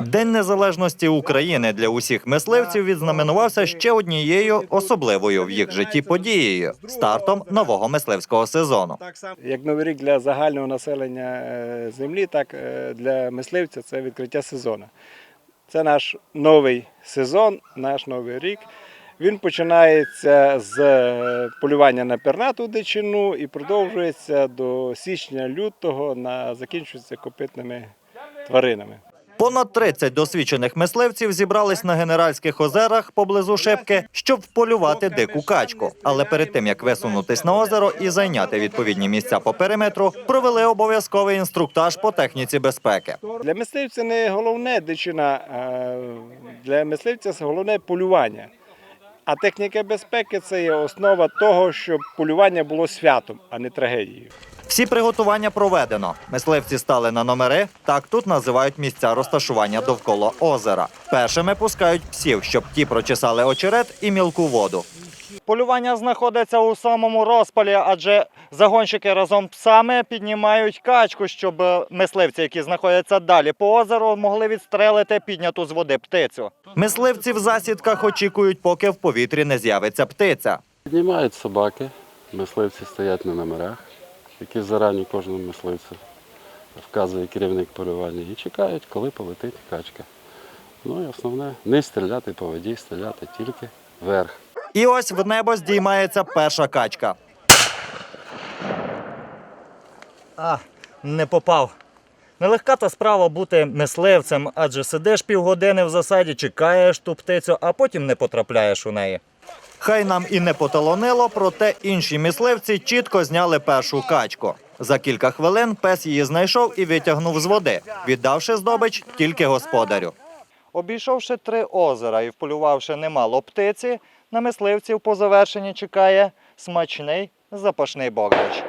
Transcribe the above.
День незалежності України для усіх мисливців відзнаменувався ще однією особливою в їх житті подією стартом нового мисливського сезону. Як новий рік для загального населення е, землі, так е, для мисливця це відкриття сезону. Це наш новий сезон, наш новий рік. Він починається з е, полювання на пернату дичину і продовжується до січня-лютого, на закінчується копитними тваринами. Понад 30 досвідчених мисливців зібрались на генеральських озерах поблизу Шепки, щоб вполювати дику качку. Але перед тим як висунутись на озеро і зайняти відповідні місця по периметру, провели обов'язковий інструктаж по техніці безпеки. Для мисливця не головне дичина, для мисливця головне полювання. А техніка безпеки це є основа того, щоб полювання було святом, а не трагедією. Всі приготування проведено. Мисливці стали на номери. Так тут називають місця розташування довкола озера. Першими пускають псів, щоб ті прочесали очерет і мілку воду. Полювання знаходиться у самому розпалі, адже загонщики разом псами піднімають качку, щоб е, мисливці, які знаходяться далі по озеру, могли відстрелити підняту з води птицю. Мисливці в засідках очікують, поки в повітрі не з'явиться птиця. Піднімають собаки, мисливці стоять на номерах, які зарані кожному мисливцю вказує керівник полювання і чекають, коли полетить качка. Ну і основне не стріляти по воді, стріляти тільки вверх. І ось в небо здіймається перша качка. А, не попав. Нелегка та справа бути мисливцем, адже сидиш півгодини в засаді, чекаєш ту птицю, а потім не потрапляєш у неї. Хай нам і не поталонило, проте інші мисливці чітко зняли першу качку. За кілька хвилин пес її знайшов і витягнув з води, віддавши здобич тільки господарю. Обійшовши три озера і вполювавши немало птиці, на мисливців по завершенні чекає смачний запашний бограч.